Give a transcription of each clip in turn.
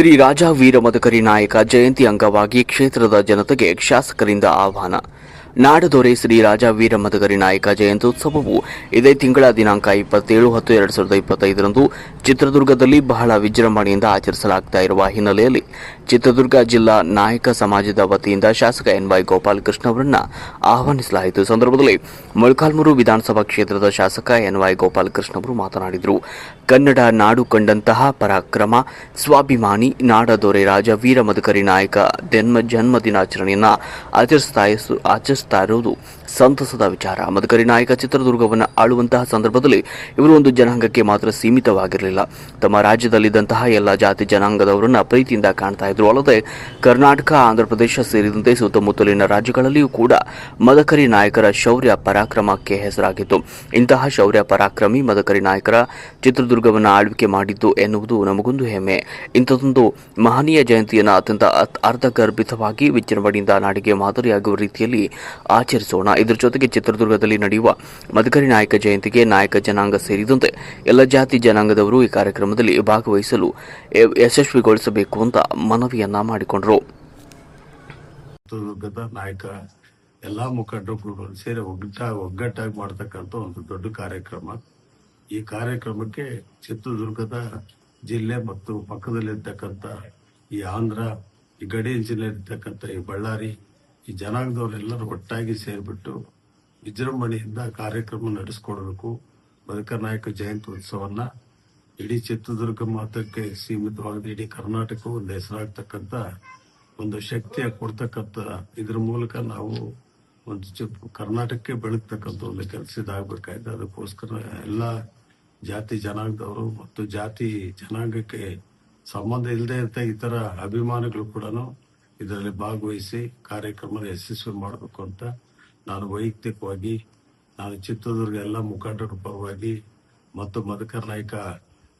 ಶ್ರೀ ರಾಜ ವೀರ ಮದಕರಿ ನಾಯಕ ಜಯಂತಿ ಅಂಗವಾಗಿ ಕ್ಷೇತ್ರದ ಜನತೆಗೆ ಶಾಸಕರಿಂದ ಆಹ್ವಾನ. ನಾಡದೊರೆ ಶ್ರೀ ರಾಜ ವೀರ ಮದಕರಿ ನಾಯಕ ಜಯಂತ್ಯುತ್ಸವವು ಇದೇ ತಿಂಗಳ ದಿನಾಂಕ ಇಪ್ಪತ್ತೇಳು ಹತ್ತು ಎರಡು ಸಾವಿರದ ಇಪ್ಪತ್ತೈದರಂದು ಚಿತ್ರದುರ್ಗದಲ್ಲಿ ಬಹಳ ವಿಜೃಂಭಣೆಯಿಂದ ಆಚರಿಸಲಾಗ್ತಾ ಇರುವ ಹಿನ್ನೆಲೆಯಲ್ಲಿ ಚಿತ್ರದುರ್ಗ ಜಿಲ್ಲಾ ನಾಯಕ ಸಮಾಜದ ವತಿಯಿಂದ ಶಾಸಕ ಎನ್ ವೈ ಗೋಪಾಲಕೃಷ್ಣ ಅವರನ್ನ ಆಹ್ವಾನಿಸಲಾಯಿತು. ಸಂದರ್ಭದಲ್ಲಿ ಮೊಳಕಾಲ್ಮೂರು ವಿಧಾನಸಭಾ ಕ್ಷೇತ್ರದ ಶಾಸಕ ಎನ್ ವೈ ಗೋಪಾಲಕೃಷ್ಣ ಅವರು ಮಾತನಾಡಿದರು. ಕನ್ನಡ ನಾಡು ಕಂಡಂತಹ ಪರಾಕ್ರಮ, ಸ್ವಾಭಿಮಾನಿ ನಾಡದೊರೆ ರಾಜ ವೀರ ಮದಕರಿ ನಾಯಕ ಜನ್ಮ ಜನ್ಮದಿನಾಚರಣೆಯನ್ನ ಆಚರಿಸ್ತಾ ಆಚರಿಸ್ತಾ ಇರುವುದು ಸಂತಸದ ವಿಚಾರ. ಮದಕರಿ ನಾಯಕ ಚಿತ್ರದುರ್ಗವನ್ನು ಆಳುವಂತಹ ಸಂದರ್ಭದಲ್ಲಿ ಇವರು ಒಂದು ಜನಾಂಗಕ್ಕೆ ಮಾತ್ರ ಸೀಮಿತವಾಗಿರಲಿಲ್ಲ. ತಮ್ಮ ರಾಜ್ಯದಲ್ಲಿದ್ದಂತಹ ಎಲ್ಲ ಜಾತಿ ಜನಾಂಗದವರನ್ನ ಪ್ರೀತಿಯಿಂದ ಕಾಣ್ತಾ ಇದ್ರು. ಅಲ್ಲದೆ ಕರ್ನಾಟಕ, ಆಂಧ್ರಪ್ರದೇಶ ಸೇರಿದಂತೆ ಸುತ್ತಮುತ್ತಲಿನ ರಾಜ್ಯಗಳಲ್ಲಿಯೂ ಕೂಡ ಮದಕರಿ ನಾಯಕರ ಶೌರ್ಯ ಪರಾಕ್ರಮಕ್ಕೆ ಹೆಸರಾಗಿತ್ತು. ಇಂತಹ ಶೌರ್ಯ ಪರಾಕ್ರಮಿ ಮದಕರಿ ನಾಯಕರ ಚಿತ್ರದುರ್ಗವನ್ನು ಆಳ್ವಿಕೆ ಮಾಡಿದ್ದು ಎನ್ನುವುದು ನಮಗೊಂದು ಹೆಮ್ಮೆ. ಇಂಥದೊಂದು ಮಹನೀಯ ಜಯಂತಿಯನ್ನು ಅತ್ಯಂತ ಅತ್- ಅರ್ಥಗರ್ಭಿತವಾಗಿ ವಿಜೃಂಭಣೆಯಿಂದ ನಾಡಿಗೆ ಮಾದರಿಯಾಗುವ ರೀತಿಯಲ್ಲಿ ಆಚರಿಸೋಣ. ಇದರ ಜೊತೆಗೆ ಚಿತ್ರದುರ್ಗದಲ್ಲಿ ನಡೆಯುವ ಮದಕರಿ ನಾಯಕ ಜಯಂತಿಗೆ ನಾಯಕ ಜನಾಂಗ ಸೇರಿದಂತೆ ಎಲ್ಲ ಜಾತಿ ಜನಾಂಗದವರು ಈ ಕಾರ್ಯಕ್ರಮದಲ್ಲಿ ಭಾಗವಹಿಸಲು ಯಶಸ್ವಿಗೊಳಿಸಬೇಕು ಅಂತ ಮನವಿಯನ್ನ ಮಾಡಿಕೊಂಡರು. ನಾಯಕ ಎಲ್ಲಾ ಮುಖಂಡರು ಸೇರಿ ಒಗ್ಗಟ್ಟ, ಒಗ್ಗಟ್ಟಾಗಿ ಮಾಡ್ತಕ್ಕಂಥ ಒಂದು ದೊಡ್ಡ ಕಾರ್ಯಕ್ರಮ. ಈ ಕಾರ್ಯಕ್ರಮಕ್ಕೆ ಚಿತ್ರದುರ್ಗದ ಜಿಲ್ಲೆ ಮತ್ತು ಪಕ್ಕದಲ್ಲಿರ್ತಕ್ಕಂಥ ಈ ಆಂಧ್ರ, ಈ ಗಡಿ ಜಿಲ್ಲೆಯಲ್ಲಿರ್ತಕ್ಕಂಥ ಈ ಬಳ್ಳಾರಿ ಈ ಜನಾಂಗದವರೆಲ್ಲರೂ ಒಟ್ಟಾಗಿ ಸೇರಿಬಿಟ್ಟು ವಿಜೃಂಭಣೆಯಿಂದ ಕಾರ್ಯಕ್ರಮ ನಡೆಸ್ಕೊಡಬೇಕು. ಬದುಕ ನಾಯಕ ಜಯಂತಿ ಉತ್ಸವನ್ನ ಇಡೀ ಚಿತ್ರದುರ್ಗ ಮಾತ್ರಕ್ಕೆ ಸೀಮಿತವಾಗದೆ ಇಡೀ ಕರ್ನಾಟಕ ಒಂದು ಹೆಸರಾಗ್ತಕ್ಕಂಥ ಒಂದು ಶಕ್ತಿಯ ಕೊಡ್ತಕ್ಕಂಥ ಇದ್ರ ಮೂಲಕ ನಾವು ಒಂದು ಚಿತ್ ಕರ್ನಾಟಕಕ್ಕೆ ಬೆಳಗ್ತಕ್ಕಂಥ ಒಂದು ಕೆಲಸ ಇದಾಗಬೇಕಾಯ್ತು. ಅದಕ್ಕೋಸ್ಕರ ಎಲ್ಲ ಜಾತಿ ಜನಾಂಗದವರು ಮತ್ತು ಜಾತಿ ಜನಾಂಗಕ್ಕೆ ಸಂಬಂಧ ಇಲ್ಲದೆ ಇರ್ತ ಇತರ ಅಭಿಮಾನಿಗಳು ಕೂಡ ಇದರಲ್ಲಿ ಭಾಗವಹಿಸಿ ಕಾರ್ಯಕ್ರಮದ ಯಶಸ್ವಿ ಮಾಡಬೇಕು ಅಂತ ನಾನು ವೈಯಕ್ತಿಕವಾಗಿ, ನಾನು ಚಿತ್ರದುರ್ಗ ಎಲ್ಲ ಮುಖಂಡರ ಪರವಾಗಿ ಮತ್ತು ಮಧುಕರ್ ನಾಯ್ಕ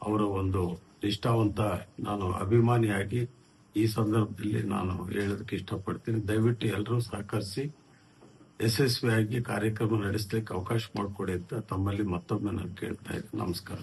ಅವರ ಒಂದು ನಿಷ್ಠಾವಂತ ನಾನು ಅಭಿಮಾನಿಯಾಗಿ ಈ ಸಂದರ್ಭದಲ್ಲಿ ನಾನು ಹೇಳೋದಕ್ಕೆ ಇಷ್ಟಪಡ್ತೀನಿ. ದಯವಿಟ್ಟು ಎಲ್ಲರೂ ಸಹಕರಿಸಿ, ಯಶಸ್ವಿಯಾಗಿ ಕಾರ್ಯಕ್ರಮ ನಡೆಸಲಿಕ್ಕೆ ಅವಕಾಶ ಮಾಡಿಕೊಡಿ ಅಂತ ತಮ್ಮಲ್ಲಿ ಮತ್ತೊಮ್ಮೆ ನಾನು ಕೇಳ್ತಾ ಇದ್ದೀನಿ ನಮಸ್ಕಾರ.